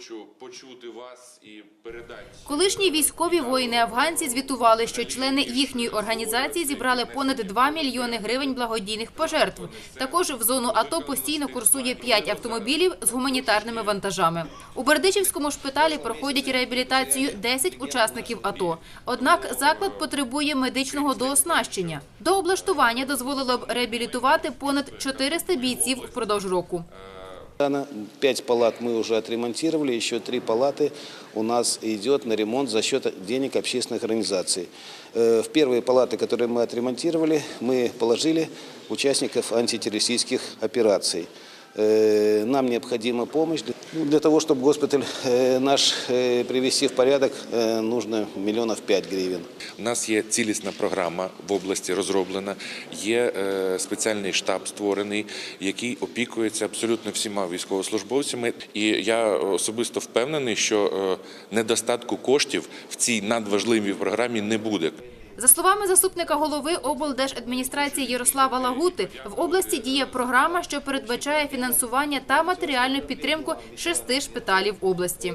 хочу почути вас і передати. Колишні військові воїни-афганці звітували, що члени їхньої організації зібрали понад 2 мільйони гривень благодійних пожертв. Також в зону АТО постійно курсує 5 автомобілів з гуманітарними вантажами. У Бердичівському шпиталі проходять реабілітацію 10 учасників АТО. Однак заклад потребує медичного дооснащення. До облаштування дозволило б реабілітувати понад 400 бійців впродовж року. Рано. Пять палат мы уже отремонтировали, еще три палаты у нас идет на ремонт за счет денег общественных организаций. Э, В первые палаты, которые мы отремонтировали, мы положили участников антитеррористических операций. Э, Нам необходима помощь. Ну, Для того, чтобы госпиталь э, наш э, привести в порядок, э, нужно миллионов пять гривен. У нас є цілісна програма в області розроблена, є е, спеціальний штаб створений, який опікується абсолютно всіма військовослужбовцями. І я особисто впевнений, що е, недостатку коштів в цій надважливій програмі не буде. За словами заступника голови облдержадміністрації Ярослава Лагути, в області діє програма, що передбачає фінансування та матеріальну підтримку шести шпиталів області.